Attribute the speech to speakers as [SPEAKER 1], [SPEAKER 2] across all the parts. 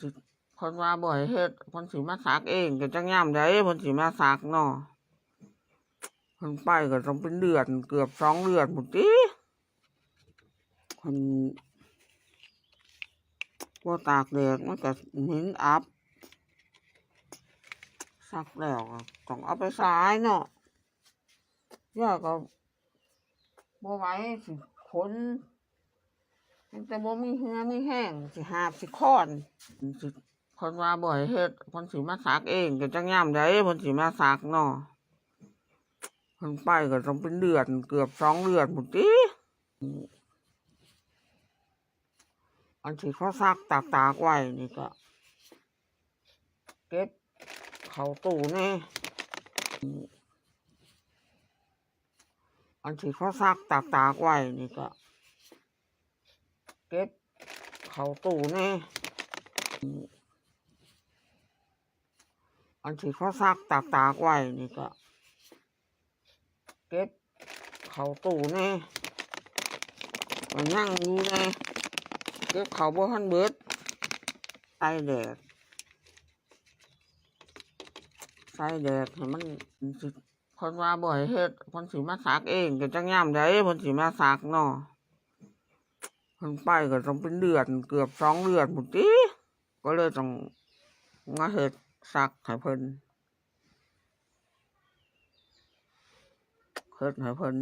[SPEAKER 1] สิเพิ่นว่าบ่ให้เฮ็ดเพิ่นสิมาซักเองก็จังยามใดเพิ่นสิมาซักเนาะเพิ่นไปก็ต้องเป็นเดือนเกือบสองเดือนพุ่นติเพิ่นบ่ตากแดดมันก็เหม็นอับซักแล้วก็ต้องเอาไปสายเนาะย่าก็บ่ไหวสิขน แต่บ่มีเหือมีแห้งสิหาบสิค้อนสิเพิ่นว่าบ่ให้เฮ็ดเพิ่นสิมาซักเองก็จังยามใดเพิ่นสิมาซักเนาะเพิ่นไปก็ต้องเป็นเดือนเกือบสองเดือนพุ่นติอันที่เขาซักตากตากๆไว้นี่ก็ เก็บเขาตู้นี่อันที่เขาซักตากตากๆไว้นี่ก็ เก็บเข้าตู้แนี่อันที่เขาซักตากตากๆไว้นี่ก็ เก็บเข้าตู้แนี่ก็ยังอยู่แนี่เก็บเข้าบ่ทันเบิดใส่แดดใส่แดดให้มันสิเพิ่นว่าบ่ให้เฮ็ดเพิ่นสิมาซักเองก็จังยามใดเพิ่นสิมาซักเนาะ เพิ่นไปก็ต้องเป็นเดือนเกือบสองเดือนพุ่นติก็เลยต้องมาเฮ็ดซักให้เพิ่นเฮ็ดให้เพิ่น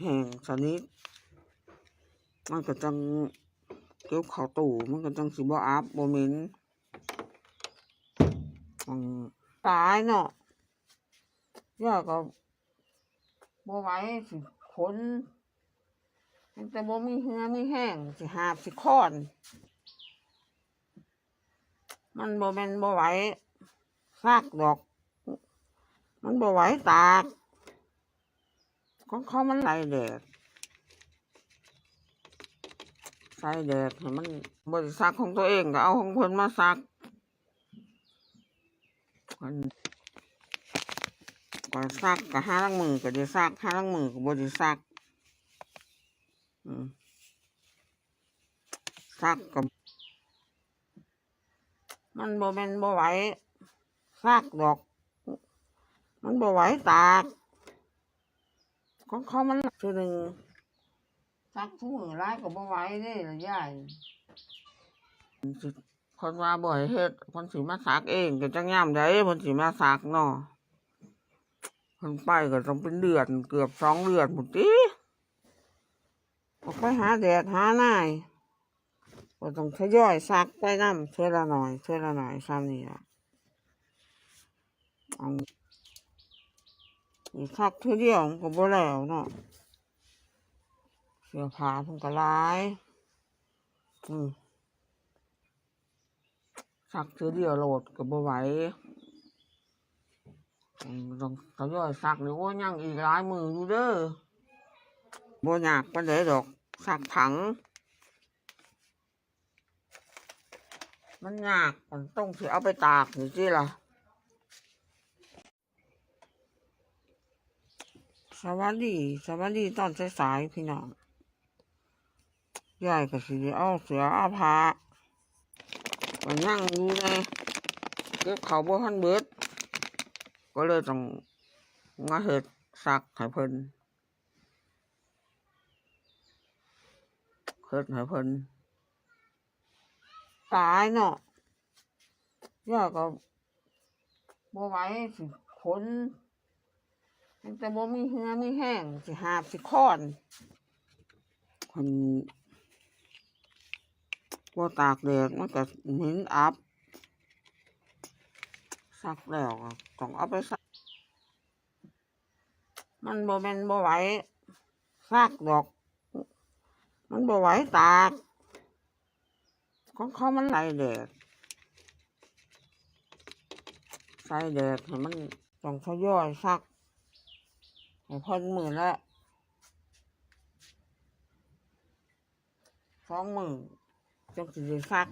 [SPEAKER 1] แห้งสนิทมันก็จังเก็บเข้าตู้มันก็จังสิบ่อับบ่เหม็นอืมตายเนาะย่าก็บ่ไหวสิขน แต่บ่มีเหือมีแห้งสิหาบสิค้อน มันบ่แม่นบ่ไหวซากดอก มันบ่ไหวตากของเขามันไหลแดดใส่แดดมันบริซักของตัวเองก็เอาของเพิ่นมาซักมันก่อนซักก็ห้าลังมือก็ได้ซักห้าลังมือก็บ่ได้ซัก ซักกับมันบ่แม่นบ่ไหวซักดอก มันบ่ไหวตากของเขามันคือหนึ่งซักทุกมือร้ายก็บ่ไหวเด้ล่ะยายสิเพิ่นว่าบ่ให้เฮ็ดเพิ่นสิมาซักเองก็จังยามใดเพิ่นสิมาซักเนาะเพิ่นไปก็ต้องเป็นเดือนเกือบสองเดือนพุ่นติ ออกไปหาแดดหาหน่ายก็ต้องทยอยซักไปน้ำเท่าละหน่อยเท่าละหน่อยซ้ำนี่ละเอาซักเท่าเดียวมันก็บ่แล้วเนาะเสื้อผ้าเพิ่นก็ลายอืมซักเท่าเดียวโหลดก็บ่ไหวต้องทยอยซักเลยโอ้ยังอีกหลายมืออยู่เด้อ บ่ยากปานใดดอกสักถัง มันยากมันต้องสิเอาไปตากนี่สิล่ะ สวัสดีสวัสดีตอนสายๆพี่น้องยายก็สิเอาเสือเอาผ้าก็นั่งอยู่ในเก็บเขาวบ่ทันเบิด ก็เลยต้องมาเฮ็ดซักให้เพิ่น เฮ็ดให้เพิ่นตายเนาะย่าก็บ่ไหวสิขนมันแต่บ่มีเหือมีแห้งสิหาบสิค้อนเพิ่นบ่ตากแดดมันก็เหม็นอับซักแล้วต้องเอาไปซัก มันบ่แม่นบ่ไหวซักดอก มันบ่ไหวตากของเขามันไหลแดดใส่แดดให้มันต้องทยอยซักให้พิ่นมือละสองมือจังสิได้ซัก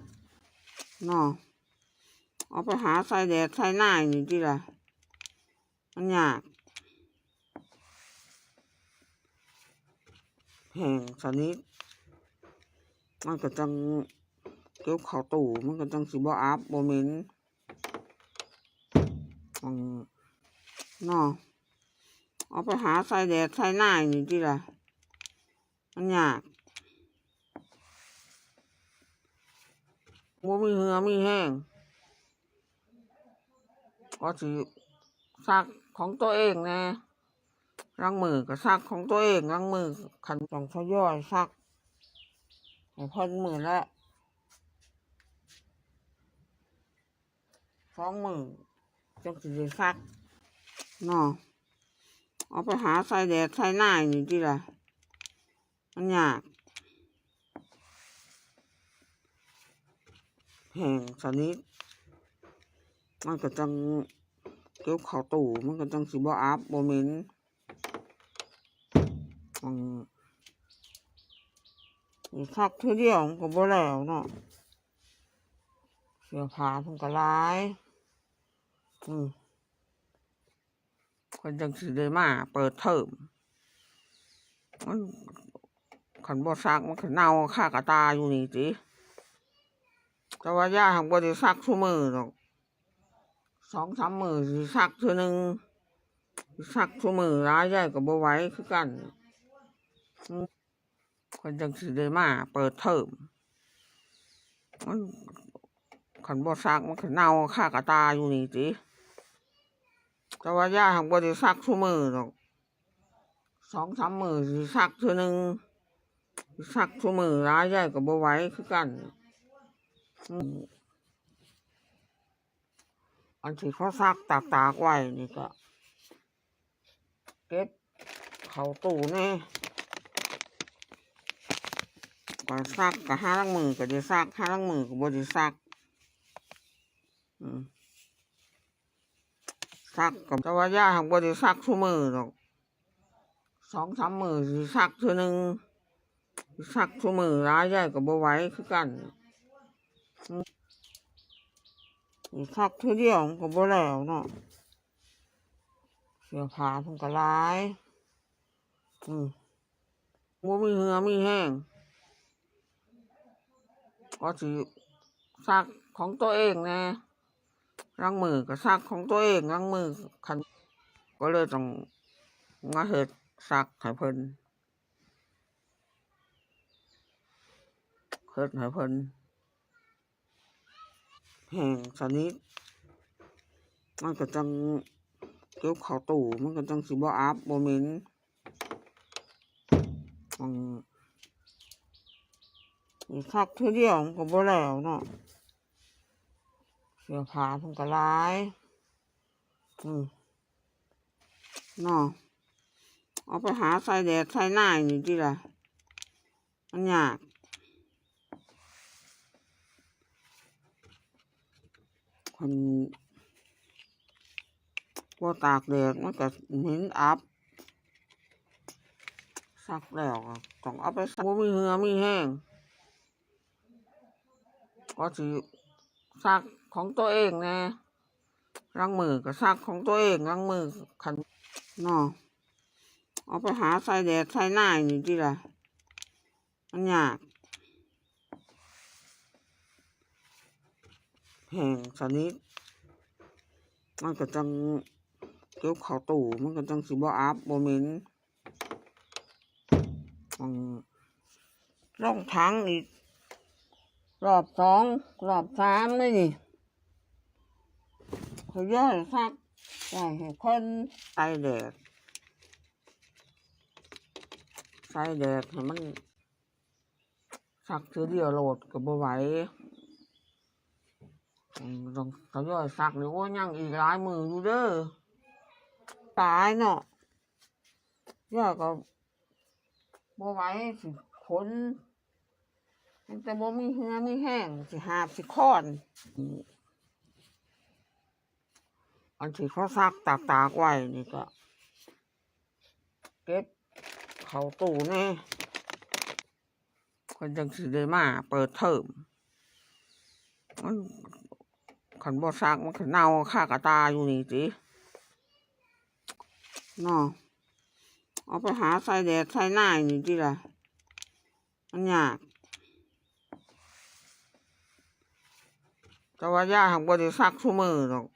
[SPEAKER 1] เนาะเอาไปหาใส่แดดใส่หน้านี่ติล่ะมันยากแห้งสนิท มันก็จังเก็บเข้าตู้มันก็จังสิบ่อัพบ่เมนอืมเนาะเอาไปหาใส่แดดใส่หน้านี่ติละมันยากบ่มีเหือมีแห้งก็สิซักของตัวเองแน่ล้างมือก็ซักของตัวเองล้างมือขันต้องทยอยซัก ให้เพิ่นมือละสองหมือจังสิได้ซักเนาะเอาไปหาใส่แดดใส่หน้านี่ติล่ะมันยากแห้งสนิทมันก็จังเก็บเข้าตู้มันก็จังสิบ่อัพบ่เหม็นอืม คักเท่อเดียวมันก็บ่แล้วเนาะเสื้อผ้าเพิ่นก็หลายอืมคนจังสิได้มา เปิดเทอมมันขันบ่ซักมันก็เน่าค่ากระตาอยู่นี่ติแต่ว่าย่าหักบ่ได้ซักซุมือหรอกสองสามมือสิซักเทื่อหนึงสิซักซุมือร้ายใหญ่ก็บ่ไหวคือกันอ คนจังสิได้มา เปิดเทอมมันขันบ่ซักมันก็เน่าค่ากระตาอยู่นี่ติแต่ว่าย่าหักบ่ได้ซักซุมือหรอกสองสามมือสิซักเทื่อหนึ่งสิซักทุกมือร้ายใหญ่ก็บ่ไหวคือกันอันที่เขาซักตากตากไว้นี่ก็เก็บเขาตู้นี่ ก็ซักก็ห้าลังมือก็จะซักห้าลังมือก็บ่ได้ซักซักกับแต่ว่าย่าหักบ่ได้ซักทุกมือหรอกสองสามมือสิซักเทื่อหนึ่งซักทุกมือร้ายใหญ่ก็บ่ไหวคือกันซักเทื่อเดียวมันก็บ่แล้วเนาะเสื้อผ้าเพิ่นก็หลายอืมบ่มีเหือมีแห้ง ก็สิซักของตัวเองแน่ล้างมือก็ซักของตัวเองล้างมือคันก็เลยต้องมาเฮ็ดซักให้เพิ่นเฮ็ดให้เพิ่นแห้งสนิทมันก็จังเก็บเข้าตู้มันก็จังสิบ่อัพบ่เหม็นมอีก คักเทื่อเดียวมันก็บ่แล้วเนาะเสื้อผ้าเพิ่นก็หลายอืมเนาะเอาไปหาใส่แดดใส่หน้านี่ติล่ะมันยากคนว่าตากแดดมันก็เหม็นอับซักแล้วต้องเอาไปซักบ่มีเหือมีแห้ง ก็สิซักของตัวเองแน่ล้างมือก็ซักของตัวเองล้างมือคันเนาะเอาไปหาใส่แดดใส่หน้านี่ติล่ะมันยากแห้งสนิทมันก็จังเก็บเข้าตู้มันก็จังสิบ่อัพบ่เมนอืมลงถังอีก รอบสองรอบสามเลยนี่เขาย่อยซักใส่ให้คนใส่แดดใส่แดดให้มันสักถือเดียวโหลดก็บ่ไหวอืมต้องทยอยสักหรือว่ายังอีกหลายมืออยู่เด้อตายเนาะย่อยก็บ่ไหวสิขน มันแต่บ่มีเหือมีแห้งสิหาบสิคอนอันที่เขาซักตากตากไว้นี่ก็ เก็บเขาตู้แน่คนจังสิได้มาเปิดเทอมมันขันบ่ซักมันก็เน่าค่ากระตาอยู่นี่ตินาะเอาไปหาใส่แดดใส่หน้าอย่างนี่ติละมันยาก แต่ว่าย่าหักบ่ได้ซักซุมือดอก